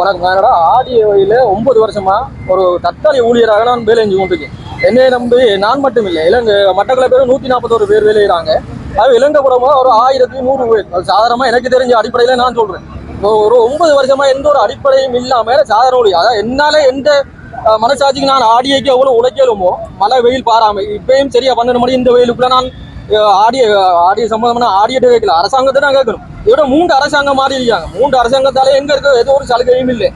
வணக்கம். என்னடா என்னடா ஆடியோவில் ஒன்பது வருஷமா ஒரு தற்காலிக ஊழியராக நான் வேலை செஞ்சு கொண்டிருக்கேன். என்னை நம்பி நான் மட்டும் இல்லை இலங்கை மட்டக்களை பேர் நூற்றி நாற்பத்தோரு பேர் வேலையிறாங்க செய்கிறாங்க அது இலங்கைப்புறமா ஒரு ஆயிரத்தி நூறு பேர். அது சாதாரணமாக எனக்கு தெரிஞ்ச அடிப்படையில் நான் சொல்கிறேன் ஒரு ஒன்பது வருஷமா எந்த ஒரு அடிப்படையும் இல்லாமல் சாதாரண ஊழியர் அதாவது என்னால் எந்த மனசாட்சிக்கு நான் ஆடியைக்கு எவ்வளோ உழைக்கலுமோ மழை வெயில் பாராமல் இப்பயும் சரியா பன்னெண்டு மணி இந்த வெயிலுக்குள்ள நான் ஆடியோ ஆடியோ சம்பந்தமான ஆடியோட்டே கேட்கல அரசாங்கத்தை தான் கேட்கணும். இதோட மூன்று அரசாங்கம் மாறி இருக்காங்க. மூன்று அரசாங்கத்தால எங்க இருக்க ஏதோ ஒரு சலுகையும் இல்லை.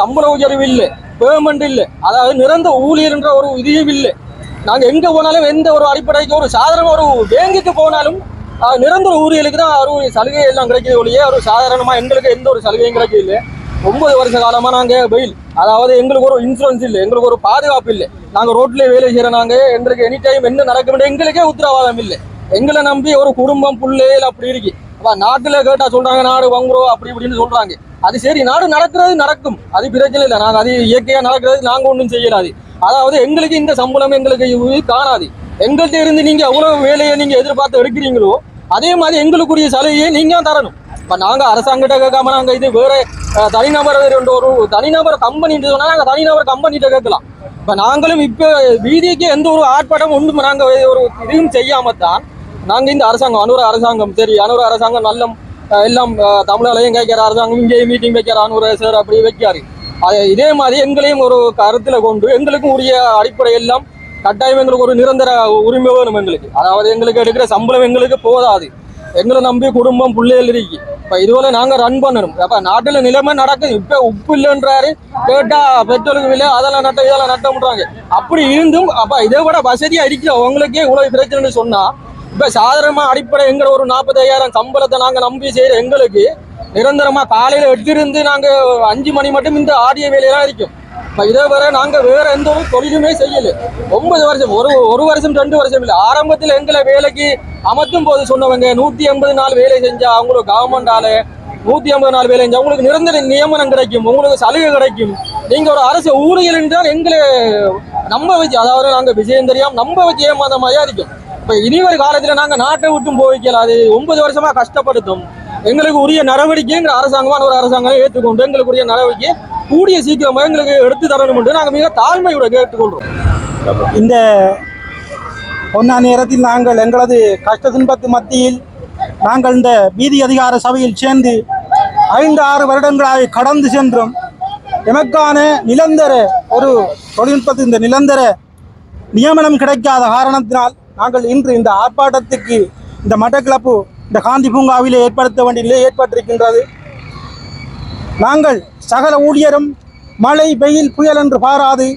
சம்பள உயர்வு இல்லை. பேமெண்ட் இல்லை. அதாவது நிரந்தர ஊழியர்ன்ற ஒரு இதையும் இல்லை. நாங்க எங்க போனாலும் எந்த ஒரு அடிப்படைக்கு ஒரு சாதாரண ஒரு பேங்குக்கு போனாலும் நிரந்தர ஊழியர்களுக்கு தான் ஒரு சலுகை எல்லாம் கிடைக்கிது ஒழிய ஒரு சாதாரணமா எங்களுக்கு எந்த ஒரு சலுகையும் கிடைக்கவில்லை. ஒன்பது வருஷ காலமாக நாங்கள் வெயில். அதாவது எங்களுக்கு ஒரு இன்சூரன்ஸ் இல்லை எங்களுக்கு ஒரு பாதுகாப்பு இல்லை. நாங்கள் ரோட்டில் வேலை செய்கிற நாங்கள் எங்களுக்கு எனி டைம் என்ன நடக்கும் எங்களுக்கே உத்தரவாதம் இல்லை. எங்களை நம்பி ஒரு குடும்பம் பிள்ளைகள் அப்படி இருக்கு. அப்போ நாட்டில் கேட்டால் சொல்கிறாங்க நாடு வாங்குறோம் அப்படி இப்படின்னு சொல்கிறாங்க அது சரி நாடு நடக்கிறது நடக்கும். அது பிரச்சனை இல்லை. நாங்கள் அது இயற்கையாக நடக்கிறது நாங்கள் ஒன்றும் செய்யலாது அதாவது எங்களுக்கு இந்த சம்பளம் எங்களுக்கு காணாது. எங்கள்கிட்ட இருந்து நீங்கள் எவ்வளோ வேலையை நீங்கள் எதிர்பார்த்து எடுக்கிறீங்களோ அதே மாதிரி எங்களுக்குரிய சலுகையை நீங்கள் தான் தரணும். இப்போ நாங்கள் அரசாங்கிட்ட கேட்காம நாங்கள் இது வேற தனிநபர் ரெண்டு ஒரு தனிநபர் கம்பெனி சொன்னால் நாங்கள் தனிநபர் கம்பெனிகிட்ட கேட்கலாம். இப்போ நாங்களும் இப்போ வீதிக்கு எந்த ஒரு ஆர்ப்பாட்டம் ஒன்றும் நாங்கள் ஒரு இதுவும் செய்யாமல் தான் நாங்கள் இந்த அரசாங்கம் அனுர அரசாங்கம் சரி அனுர அரசாங்கம் நல்ல எல்லாம் தமிழாலையும் கேட்கிற அரசாங்கம் இங்கே மீட்டிங் வைக்கிற அனுர சார் அப்படி வைக்காரு அது இதே மாதிரி எங்களையும் ஒரு கருத்தில் கொண்டு எங்களுக்கும் உரிய அடிப்படை எல்லாம் கட்டாயம் எங்களுக்கு ஒரு நிரந்தர உரிமை வேணும் எங்களுக்கு. அதாவது எங்களுக்கு எடுக்கிற சம்பளம் எங்களுக்கு போதாது. எங்களை நம்பி குடும்பம் பிள்ளைகள் இருக்கு. இப்போ இதுபோல் நாங்கள் ரன் பண்ணணும் அப்போ நாட்டில் நிலைமை நடக்குது. இப்போ உப்பு இல்லைன்றாரு. கேட்டால் பெட்ரோலுக்கு விலை அதெல்லாம் நட்ட இதெல்லாம் நட்டம்ன்றாங்க அப்படி இருந்தும் அப்போ இதை விட வசதியாக இருக்கிற உங்களுக்கே இவ்வளோ பிரச்சனைன்னு சொன்னால் இப்போ சாதாரணமாக அடிப்படை எங்களை ஒரு நாற்பத்தையாயிரம் சம்பளத்தை நாங்கள் நம்பி செய்கிற எங்களுக்கு நிரந்தரமாக காலையில் எட்டு இருந்து அஞ்சு மணி மட்டும் இந்த ஆடிய வேலையெல்லாம் இருக்கும். இதை வரை நாங்கள் வேற எந்த ஒரு தொழிலுமே செய்யல. ஒன்பது வருஷம் ஒரு ஒரு வருஷம் ரெண்டு வருஷம் இல்லை. ஆரம்பத்தில் எங்களை வேலைக்கு அமர்த்தும் போது சொன்னவங்க நூற்றி எண்பது நாள் வேலை செஞ்சா அவங்களுக்கு கவர்மெண்டால நூற்றி ஐம்பது நாள் வேலை செஞ்சா உங்களுக்கு நிரந்தர நியமனம் கிடைக்கும் உங்களுக்கு சலுகை கிடைக்கும். நீங்கள் ஒரு அரசு ஊழியர் என்றால் எங்களை நம்ப வச்சு அதாவது நாங்கள் விஜயம் தெரியாமல் நம்ப வச்சு ஏமாந்த மாதிரியா இருக்கும். இப்போ இனி ஒரு காலத்துல நாட்டை விட்டும் போய்க்கல அது ஒன்பது வருஷமாக கஷ்டப்படுத்தும். எங்களுக்கு உரிய நடவடிக்கைங்கிற அரசாங்கமான ஒரு அரசாங்கம் ஏற்றுக்கொண்டு எங்களுக்கு உரிய நடவடிக்கை கூடிய சீக்கிரம் எங்களுக்கு எடுத்து தரணும் என்று நாங்கள் மிக தாழ்மையோட கேட்டுக்கொள்றோம் இந்த பொன்னா நேரத்தில் நாங்கள் எங்களது கஷ்ட துன்பத்து மத்தியில் நாங்கள் இந்த வீதி அதிகார சபையில் சேர்ந்து ஐந்து ஆறு வருடங்களாக கடந்து சென்றோம். எமக்கான நிலந்தர ஒரு தொழில்நுட்பத்து இந்த நிலந்தர நியமனம் கிடைக்காத காரணத்தினால் நாங்கள் இன்று இந்த ஆர்ப்பாட்டத்துக்கு இந்த மட்டக்கிளப்பு இந்த காந்தி பூங்காவிலே ஏற்படுத்த வேண்டிய நிலை ஏற்பட்டிருக்கின்றது. நாங்கள் சகல ஊழியரும் மழை வெயில் புயல் என்று பாராது.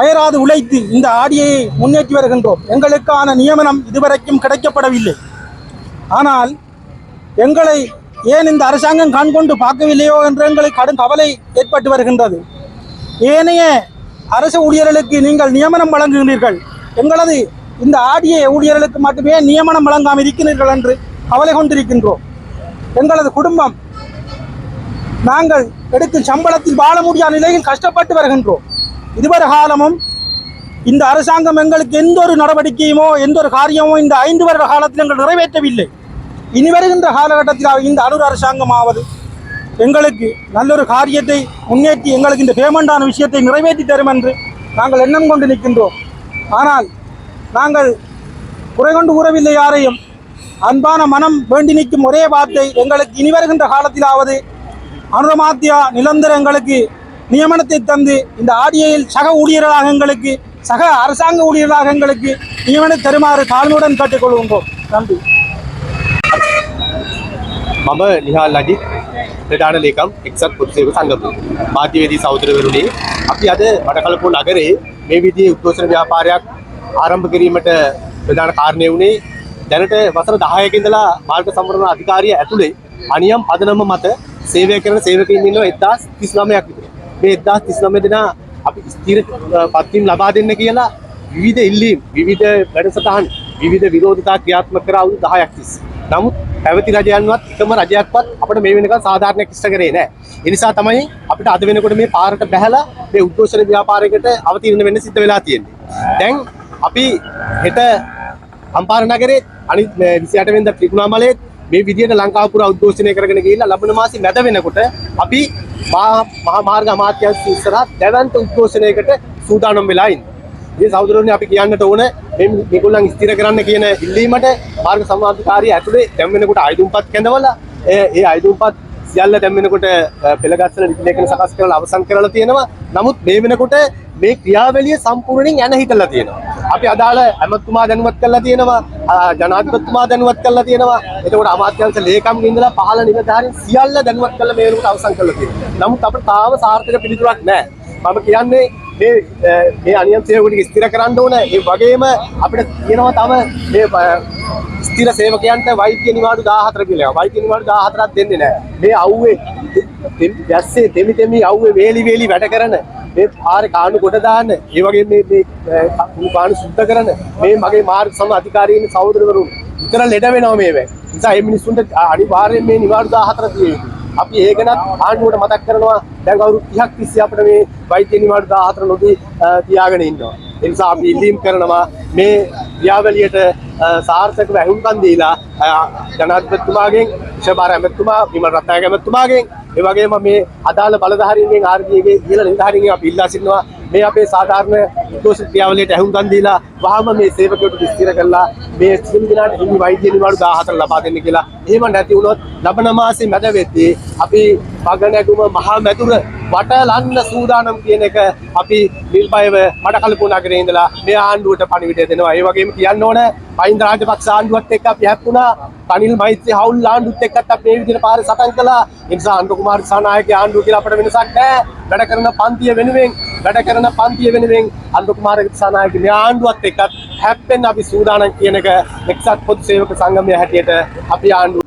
அயராது உழைத்து இந்த ஆடியை முன்னேற்றி வருகின்றோம். எங்களுக்கான நியமனம் இதுவரைக்கும் கிடைக்கப்படவில்லை. ஆனால் எங்களை ஏன் இந்த அரசாங்கம் கண்கொண்டு பார்க்கவில்லையோ என்று எங்களுக்கு கடும் கவலை ஏற்பட்டு வருகின்றது. ஏனைய அரசு ஊழியர்களுக்கு நீங்கள் நியமனம் வழங்குகிறீர்கள். எங்களது இந்த ஆடிய ஊழியர்களுக்கு மட்டுமே நியமனம் வழங்காமல் இருக்கிறீர்கள் என்று கவலை கொண்டிருக்கின்றோம். எங்களது குடும்பம் நாங்கள் எடுக்கும் சம்பளத்தில் வாழ முடியாத நிலையில் கஷ்டப்பட்டு வருகின்றோம். இதுவரை காலமும் இந்த அரசாங்கம் எங்களுக்கு எந்த ஒரு நடவடிக்கையுமோ எந்த ஒரு காரியமோ இந்த ஐந்து வருட காலத்தில் எங்கள் நிறைவேற்றவில்லை. இனி வருகின்ற காலகட்டத்தில் இந்த அலுவலர் அரசாங்கமாவது எங்களுக்கு நல்லொரு காரியத்தை முன்னேற்றி எங்களுக்கு இந்த பேமெண்டான விஷயத்தை நிறைவேற்றி தரும் என்று நாங்கள் எண்ணம் கொண்டு நிற்கின்றோம். ஆனால் நாங்கள் குறை கொண்டு கூறவில்லை யாரையும். அன்பான மனம் வேண்டி நிற்கும் ஒரே வார்த்தை எங்களுக்கு இனி வருகின்ற காலத்திலாவது அனுரமாத்தியா நிரந்தர எங்களுக்கு நியமனத்தை தந்து இந்த ஆடியையில் சக ஊழியர்களாக எங்களுக்கு சக அரசாங்க ஊழியர்களாக எங்களுக்கு நியமனம் தருமாறு தாழ்மையுடன் கேட்டுக்கொள்கின்றோம் நன்றி මම නිහාල් අජිත් ප්‍රධාන ලේකම් එක්සත් පුරුසේක සංගම මාධ්‍යවේදී සෞදරවරුණේ අපි අද මඩකලපු නගරේ මේ විදිහේ උද්ඝෝෂණ ව්‍යාපාරයක් ආරම්භ කිරීමට ප්‍රධාන කාරණය වුණේ දැනට වසර 10ක ඉඳලා මාර්ග සම්වර්ධන අධිකාරිය ඇතුලේ අනියම් පදනම මත සේවය කරන සේවකයින් ඉන්නවා 1039ක් විතර. මේ 1039 දෙනා අපි ස්ථිර අ, පත්වීම් ලබා දෙන්න කියලා විවිධ ඉල්ලීම් විවිධ වැඩසටහන් විවිධ විරෝධතා ක්‍රියාත්මක කර අවුරුදු 10ක් තිස්සේ. නමුත් පැවති රජයන්වත් එකම රජයක්වත් අපිට මේ වෙනකන් සාධාරණයක් ඉෂ්ට කරේ නැහැ. ඒ නිසා තමයි අපිට අද වෙනකොට මේ පාරට බැහැලා මේ උද්ඝෝෂණ ව්‍යාපාරයකට අවතීර්ණ වෙන්න සිද්ධ වෙලා තියෙන්නේ. දැන් අපි හෙට අම්පාර නගරේ අනිත් 28 වෙනිදා ත්‍රිකුණාමලයේ මේ විදිහට ලංකාව පුරා උද්ඝෝෂණය කරගෙන ගිහිල්ලා ලබන මාසේ මැද වෙනකොට අපි මහා මහා මාර්ග අමාත්‍යාංශ ඉස්සරහා දැවැන්ත උද්ඝෝෂණයකට සූදානම් වෙලා ඉන්නේ. මේ සහෝදරවරුනි අපි කියන්නට ඕන මේ මේගොල්ලන් ස්ථිර කරන්න කියන ඉල්ලීමට මාර්ග සමාජිකාරිය ඇතුලේ දැන් වෙනකොට ආයුධම්පත් කැඳවලා ඒ ඒ ආයුධම්පත් සියල්ල දැන් වෙනකොට පෙළගස්සන ලිපිලේඛන සකස් කරලා අවසන් කරලා තියෙනවා. නමුත් මේ වෙනකොට මේ ක්‍රියාවලිය සම්පූර්ණයෙන් යන හිටලා තියෙනවා. අපි අදාළ ඇමතුමා දැනුවත් කරලා තියෙනවා, ආ, ජනාධිපතිතුමා දැනුවත් කරලා තියෙනවා. එතකොට අමාත්‍යාංශ ලේකම්ගෙන් ඉඳලා පහළ නිලධාරීන් සියල්ල දැනුවත් කරලා මේ වෙනකොට අවසන් කරලා තියෙනවා. නමුත් අපිට තාම සාර්ථක පිළිතුරක් නැහැ. මම කියන්නේ මේ අ, මේ අනියම් සේවකටික ස්ථිර කරන්න ඕන. ඒ වගේම අපිට තියෙනවා තම මේ අ, ස්ථිර සේවකයන්ට වෛද්‍ය නිවාඩු 14 කියලා. වෛද්‍ය නිවාඩු 14ක් දෙන්නේ නැහැ. මේ අවුවේ දැස්සේ දෙමි දෙමි අවුවේ වේලි වේලි වැඩ කරන මේ පාරේ කාණු කොට දාන්න ඒ වගේ මේ මේ කුණු පාණු සුද්ධ කරන මේ මගේ මාර්ග සම අධිකාරීන් සහෝදරවරුන් විතර ලෙඩ වෙනවා මේ වේ. නිසා මේ මිනිස්සුන්ට අනිවාර්යයෙන් මේ නිවාඩු 14 තියෙන්නේ. අපි ඒ ගැනත් ආණ්ඩුවට මතක් කරනවා දැන් අවුරුදු 30ක් තිස්සේ අපිට මේ වෛද්‍ය නිවාඩු 14 නොදී අ, තියාගෙන ඉන්නවා. ඒ නිසා අපි ඉල්ලීම් කරනවා මේ ක්‍රියාවලියට අ, සාර්ථකව ඇහුම්කන් දීලා අ, ජනාධිපතිතුමාගෙන් විශේෂ ඇමතුමා විමල් රත්නායක ඇමතුමාගෙන් ඒ වගේම මේ අදාළ බලධාරීන්ගෙන් ආර්ජීගේ ඉහළ නිලධාරීන්ගෙන් අපි ඉල්ලා සිටිනවා මේ අපේ සාධාරණ උද්ඝෝෂ ක්‍රියාවලියට ඇහුම්කන් දීලා වහම මේ සේවකයෝට විස්තර කළා මේ සියලු දෙනාට හිමි වෛද්‍ය නිවාඩු 14 ලබා දෙන්න කියලා. එහෙම නැති වුණොත් ලබන මාසේ මැද වෙද්දී අපි පගනැගුම මහා මැදුර වටලන්න සූදානම් කියන එක අපි නිර්භයව මඩකලපු නගරේ ඉඳලා මේ ආණ්ඩුවට පණිවිඩය දෙනවා. ඒ වගේම කියන්න ඕන මහින්ද රාජපක්ෂ ආණ්ඩුවත් එක්ක අපි හැප්පුණා. රනිල් මෛත්‍රී හවුල් ආණ්ඩුවත් එක්කත් අපි මේ විදිහට පාරේ සටන් කළා. ඒ නිසා අනුර කුමාර දිසානායකගේ ආණ්ඩුව කියලා අපිට වෙනසක් නැහැ. වැඩ කරන පන්තිය වෙනුවෙන් වැඩ කරන පන්තිය වෙනුවෙන් අනුර කුමාර දිසානායකගේ මේ ආණ්ඩුවත් එක්කත් හැප්පෙන්න අපි සූදානම් කියන එක එක්සත් පොදු සේවක සංගමය හැටියට අපි ආණ්ඩුව